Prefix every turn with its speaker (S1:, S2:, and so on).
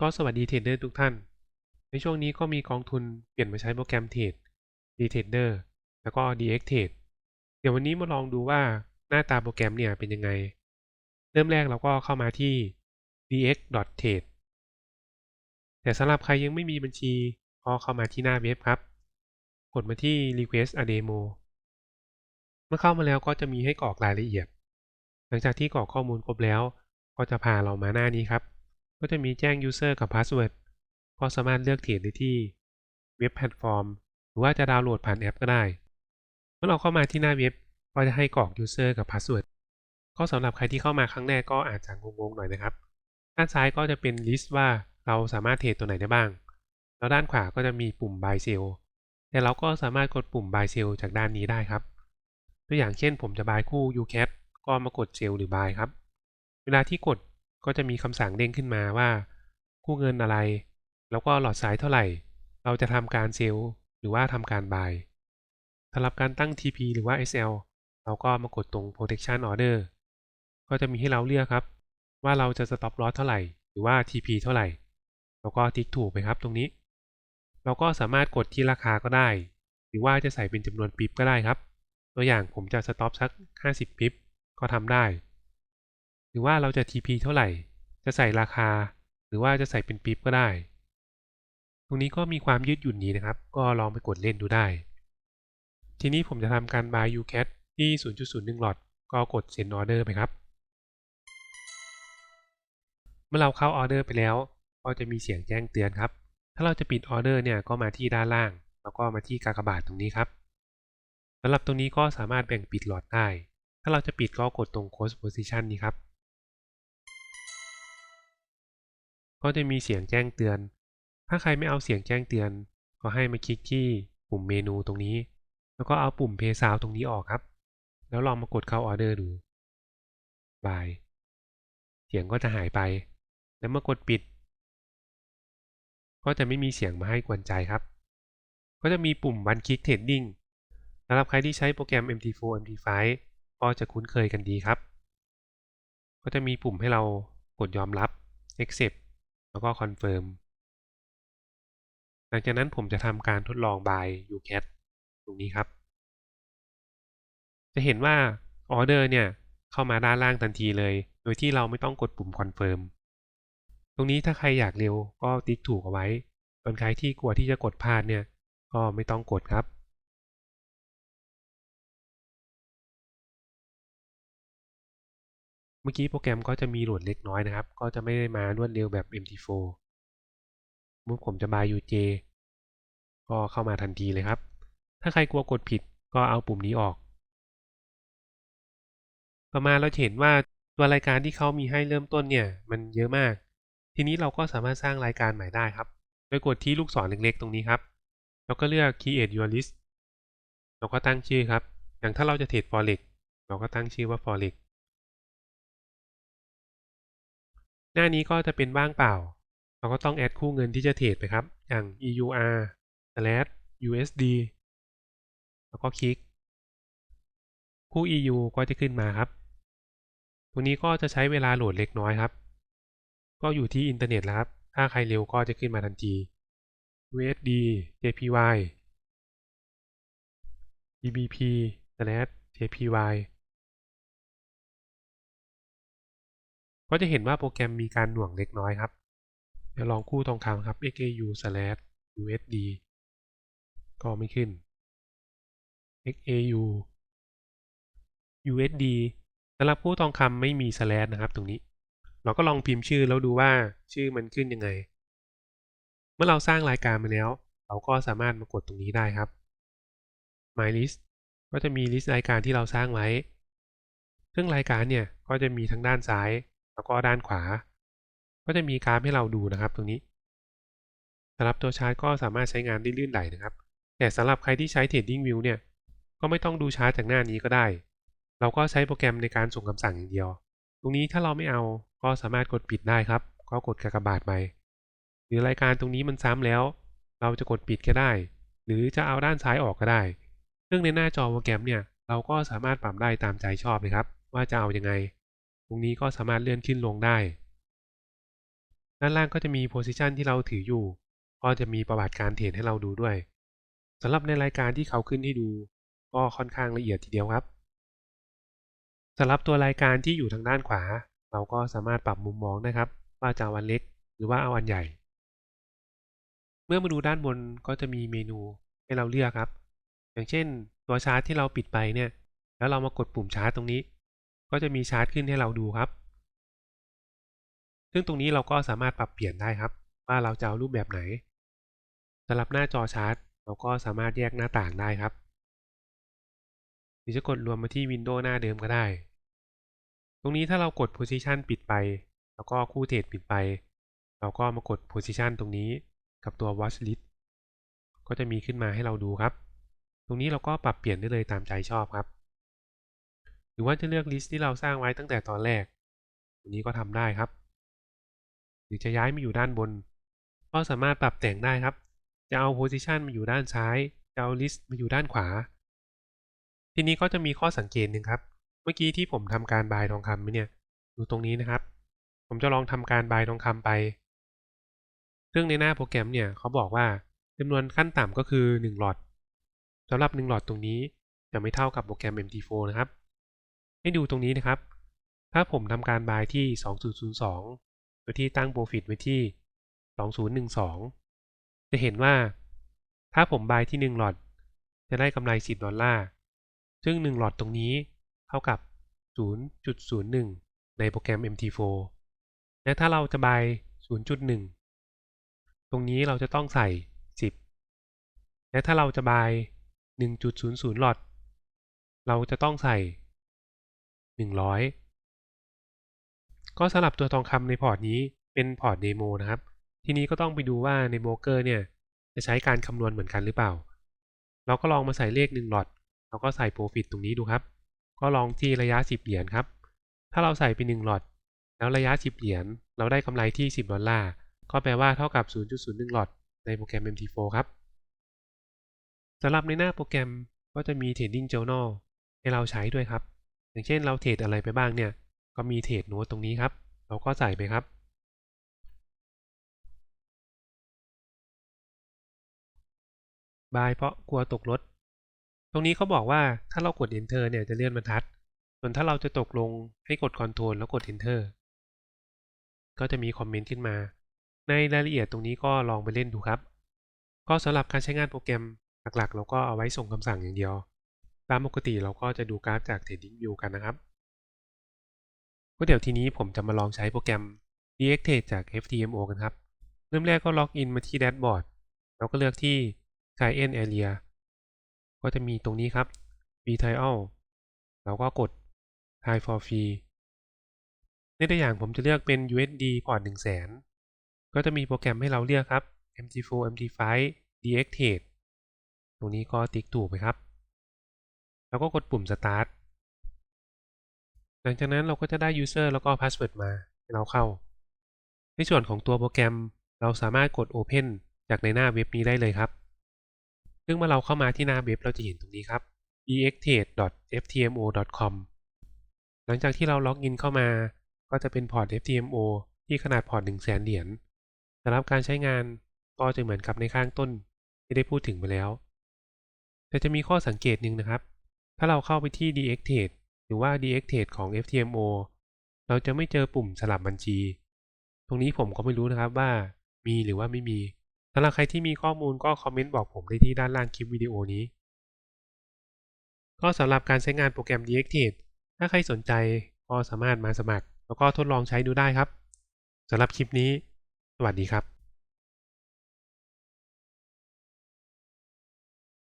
S1: ก็สวัสดีเทรดเดอร์ทุกท่าน ในช่วงนี้ก็มีกองทุนเปลี่ยนมาใช้โปรแกรมเทรด D-Trader แล้วก็ DX Trade เดี๋ยววันนี้มาลองดูว่าหน้าตาโปรแกรมเนี่ยเป็นยังไง เริ่มแรกเราก็เข้ามาที่ dx.trade แต่สำหรับใครยังไม่มีบัญชีก็เข้ามาที่หน้าเว็บครับ กดมาที่ request a demo เมื่อเข้ามาแล้วก็จะมีให้กรอกรายละเอียด หลังจากที่กรอกข้อมูลครบแล้ว ก็จะพาเรามาหน้านี้ครับ ก็จะมีแจ้ง user กับ password ก็สามารถเลือกเทรดได้ที่เว็บแพลตฟอร์ม หรือว่าจะดาวน์โหลดผ่านแอปก็ได้ เมื่อเราเข้ามาที่หน้าเว็บก็จะให้กรอก user กับ password ก็สำหรับใครที่เข้ามาครั้งแรกก็อาจจะงงๆหน่อยนะครับ ด้านซ้ายก็จะเป็น list ว่าเราสามารถเทรดตัวไหนได้บ้าง แล้วด้านขวาก็จะมีปุ่ม buy sell แต่เราก็สามารถกดปุ่ม buy sell จากด้านนี้ได้ครับ ตัวอย่างเช่นผมจะ buy คู่ ucat ก็มากด sell หรือ buy ครับ เวลาที่กด ก็จะมีคำสั่งเด้งขึ้นมาว่าคู่เงินอะไร แล้วก็หลอดสายเท่าไหร่ เราจะทำการเซลล์หรือว่าทำการ buy สำหรับการตั้ง TP หรือว่า SL เราก็มากดตรง protection order ก็จะมีให้เราเลือกครับ ว่าเราจะ stop loss เท่าไหร่ หรือว่า TP เท่าไหร่ แล้วก็ติ๊กถูกไปครับตรงนี้ เราก็สามารถกดที่ราคาก็ได้ หรือว่าจะใส่เป็นจำนวนปิ๊บก็ได้ครับ ตัวอย่างผมจะ stop สัก 50ปิ๊บก็ทำได้ หรือว่าเราจะ TP เท่าไหร่ จะใส่ราคา หรือว่าจะใส่เป็นปิ๊บก็ได้ ตรงนี้ก็มีความยืดหยุ่นนี้นะครับ ก็ลองไปกดเล่นดูได้ ทีนี้ผมจะทำการ buy ucat ที่ 0.01 หลอด ก็กด send order ไปครับ เมื่อเราเข้าออเดอร์ไปแล้ว ก็จะมีเสียงแจ้งเตือนครับ ถ้าเราจะปิดออเดอร์เนี่ยก็มาที่ด้านล่าง แล้วก็มาที่กากบาทตรงนี้ครับสำหรับตรงนี้ก็สามารถแบ่งปิดหลอดได้ ถ้าเราจะปิดก็กดตรง close position นี้ครับ ก็จะมีเสียงแจ้งเตือน ถ้าใครไม่เอาเสียงแจ้งเตือน ก็ให้มาคลิกที่ปุ่มเมนูตรงนี้ แล้วก็เอาปุ่ม Pay Sound ตรงนี้ออกครับ แล้วลองมากดเข้าออเดอร์ดูบาย เสียงก็จะหายไป แล้วเมื่อกดปิด ก็จะไม่มีเสียงมาให้กวนใจครับ ก็จะมีปุ่ม One Click Trading สำหรับใครที่ใช้โปรแกรม MT4 MT5 ก็จะคุ้นเคยกันดีครับ ก็จะมีปุ่มให้เรากดยอมรับ accept แล้วก็ confirm หลังจากนั้นผมจะทำการทดลอง buy ucat ตรงนี้ครับ จะเห็นว่าออเดอร์เนี่ยเข้ามาด้านล่างทันทีเลย โดยที่เราไม่ต้องกดปุ่ม confirm ตรงนี้ถ้าใครอยากเร็วก็ติ๊กถูกเอาไว้ส่วนใครที่กลัวที่จะกดพลาดเนี่ยก็ไม่ต้องกดครับ เมื่อกี้โปรแกรมก็จะมีโหลดเล็กน้อยนะครับ ก็จะไม่ได้มารวดเร็วแบบ MT4 เมื่อผมจะ buy UJ ก็เข้ามาทันทีเลยครับ ถ้าใครกลัวกดผิดก็เอาปุ่มนี้ออก ต่อมาเราเห็นว่าตัวรายการที่เขามีให้เริ่มต้นเนี่ย มันเยอะมาก ทีนี้เราก็สามารถสร้างรายการใหม่ได้ครับ โดยกดที่ลูกศรเล็กๆ ตรงนี้ครับ แล้วก็เลือก create your list เราก็ตั้งชื่อครับ อย่างถ้าเราจะเทรด forex เราก็ตั้งชื่อว่า forex หน้านี้ก็จะเป็นว่างเปล่า เราก็ต้องแอดคู่เงินที่จะเทรดไปครับ อย่าง EUR slash USD แล้วก็คลิก คู่ EU ก็จะขึ้นมาครับตรงนี้ก็จะใช้เวลาโหลดเล็กน้อยครับ ก็อยู่ที่อินเทอร์เน็ตแล้วครับ ถ้าใครเร็วก็จะขึ้นมาทันที USD JPY GBP slash JPY ก็จะเห็นว่าโปรแกรมมีการหน่วงเล็กน้อยครับเดี๋ยวลองคู่ทองคำครับ XAU slash USD ก็ไม่ขึ้น XAU USD สำหรับคู่ทองคำไม่มี slash นะครับตรงนี้ เราก็ลองพิมพ์ชื่อแล้วดูว่าชื่อมันขึ้นยังไง เมื่อเราสร้างรายการมาแล้ว เราก็สามารถมากดตรงนี้ได้ครับ My List ก็จะมีลิสต์รายการที่เราสร้างไว้ ซึ่งรายการเนี่ยก็จะมีทั้งด้านซ้าย แล้วก็ด้านขวา ก็จะมีกราฟให้เราดูนะครับ ตรงนี้สำหรับตัวชาร์ตก็สามารถใช้งานได้ลื่นไหลนะครับ แต่สำหรับใครที่ใช้ Trading View เนี่ย ก็ไม่ต้องดูชาร์ตจากหน้านี้ก็ได้ เราก็ใช้โปรแกรมในการส่งคำสั่งอย่างเดียว ตรงนี้ถ้าเราไม่เอาก็สามารถกดปิดได้ครับ ก็กดกากบาทไป หรือรายการตรงนี้มันซ้ำแล้ว เราจะกดปิดก็ได้ หรือจะเอาด้านซ้ายออกก็ได้ ซึ่งในหน้าจอโปรแกรมเนี่ย เราก็สามารถปรับได้ตามใจชอบเลยครับ ว่าจะเอาอยัางไง ตรงนี้ก็สามารถเลื่อนขึ้นลงได้ ด้านล่างก็จะมี position ที่เราถืออยู่ ก็จะมีประวัติการเทรดให้เราดูด้วยสำหรับในรายการที่เขาขึ้นให้ดู ก็ค่อนข้างละเอียดทีเดียวครับสำหรับตัวรายการที่อยู่ทางด้านขวา เราก็สามารถปรับมุมมองได้ครับ ว่าจะเอาอันเล็กหรือว่าเอาอันใหญ่ เมื่อมาดูด้านบนก็จะมีเมนูให้เราเลือกครับ อย่างเช่น ตัวชาร์ตที่เราปิดไปเนี่ย แล้วเรามากดปุ่มชาร์ตตรงนี้ ก็จะมีชาร์ตขึ้นให้เราดูครับ ซึ่งตรงนี้เราก็สามารถปรับเปลี่ยนได้ครับ ว่าเราจะเอารูปแบบไหนสำหรับหน้าจอชาร์ตเราก็สามารถแยกหน้าต่างได้ครับ หรือจะกดรวมมาที่วินโดว์หน้าเดิมก็ได้ ตรงนี้ถ้าเรากด Position ปิดไป แล้วก็คู่เทรดปิดไป เราก็มากด Position ตรงนี้กับตัว Watch List ก็จะมีขึ้นมาให้เราดูครับ ตรงนี้เราก็ปรับเปลี่ยนได้เลยตามใจชอบครับ รือว่าจะเลือก list ที่เราสร้างไว้ตั้งแต่ตอนแรกตรงนี้ก็ทำได้ครับ หรือจะย้ายมาอยู่ด้านบน ก็สามารถปรับแต่งได้ครับ จะเอา position มาอยู่ด้านซ้าย จะเอา list มาอยู่ด้านขวา ทีนี้ก็จะมีข้อสังเกตหนึ่งครับ เมื่อกี้ที่ผมทำการบายทองคำเนี่ย ดูตรงนี้นะครับ ผมจะลองทำการบายทองคำไป ซึ่งในหน้าโปรแกรมเนี่ยเขาบอกว่าจำนวนขั้นต่ำก็คือ1หลอดสำหรับ1หลอดตรงนี้จะไม่เท่ากับโปรแกรม MT4 นะครับ ให้ดูตรงนี้นะครับ ถ้าผมทำการบายที่ 2002 โดยที่ตั้ง Profit ไว้ที่ 2012 จะเห็นว่า ถ้าผมบายที่ 1 หลอด จะได้กำไร 10 ดอลลาร์ ซึ่ง 1 หลอดตรงนี้เท่ากับ 0.01 ในโปรแกรม MT4 และถ้าเราจะบาย 0.1 ตรงนี้เราจะต้องใส่ 10 และถ้าเราจะบาย 1.00 หลอด เราจะต้องใส่ 100 ก็สำหรับตัวทองคำในพอร์ตนี้เป็นพอร์ตเดโมนะครับ ทีนี้ก็ต้องไปดูว่าในโบรกเกอร์เนี่ยจะใช้การคำนวณเหมือนกันหรือเปล่า เราก็ลองมาใส่เลข1หลอดเราก็ใส่ Profit ตรงนี้ดูครับ ก็ลองที่ระยะ 10 เหรียญครับ ถ้าเราใส่ไป1หลอดแล้วระยะ 10 เหรียญเราได้กำไรที่ 10 ดอลลาร์ ก็แปลว่าเท่ากับ 0.01 หลอดในโปรแกรม MT4 ครับสำหรับในหน้าโปรแกรมก็จะมี Trading Journal ให้เราใช้ด้วยครับ อย่างเช่นเราเทรดอะไรไปบ้างเนี่ย ก็มีเทรดโน้ตตรงนี้ครับ เราก็ใส่ไปครับ บายเพราะกลัวตกรถ ตรงนี้เขาบอกว่าถ้าเรากด Enter เนี่ยจะเลื่อนบรรทัด ส่วนถ้าเราจะตกลงให้กด control แล้วกด Enter ก็จะมีคอมเมนต์ขึ้นมา ในรายละเอียดตรงนี้ก็ลองไปเล่นดูครับ ก็สำหรับการใช้งานโปรแกรมหลักๆ เราก็เอาไว้ส่งคำสั่งอย่างเดียว ตามปกติเราก็จะดูกราฟจาก TradingView กันนะครับก็เดี๋ยวทีนี้ผมจะมาลองใช้โปรแกรม DXTrade จาก FTMO กันครับ เริ่มแรกก็ล็อกอินมาที่แดชบอร์ดเราก็เลือกที่ Client Area ก็จะมีตรงนี้ครับ b t i l เราก็กด Try for Free ในตัวอย่างผมจะเลือกเป็น USD พอร์ต100,000 ก็จะมีโปรแกรมให้เราเลือกครับ MT4 MT5 DXTrade ตรงนี้ก็ติ๊กถูกไปครับ แล้วก็กดปุ่ม Start หลังจากนั้นเราก็จะได้ User แล้วก็ Password มาให้เราเข้า ในส่วนของตัวโปรแกรมเราสามารถกด Open จากในหน้าเว็บนี้ได้เลยครับ ซึ่งเมื่อเราเข้ามาที่หน้าเว็บเราจะเห็นตรงนี้ครับ dxtrade.ftmo.com หลังจากที่เราล็อกอินเข้ามา ก็จะเป็นพอร์ต FTMO ที่ขนาดพอร์ต 1 0 0 0 0 0 เหรียญสำหรับการใช้งานก็จะเหมือนกับในข้างต้นที่ได้พูดถึงไปแล้ว แต่จะมีข้อสังเกตหนึ่งนะครับ ถ้าเราเข้าไปที่ dextrade หรือว่า dextrade ของ FTMO เราจะไม่เจอปุ่มสลับบัญชี ตรงนี้ผมก็ไม่รู้นะครับว่ามีหรือว่าไม่มีสำหรับใครที่มีข้อมูลก็คอมเมนต์บอกผมได้ที่ด้านล่างคลิปวิดีโอนี้ ก็สำหรับการใช้งานโปรแกรม dextrade ถ้าใครสนใจก็สามารถมาสมัคร แล้วก็ทดลองใช้ดูได้ครับสำหรับคลิปนี้ สวัสดีครับ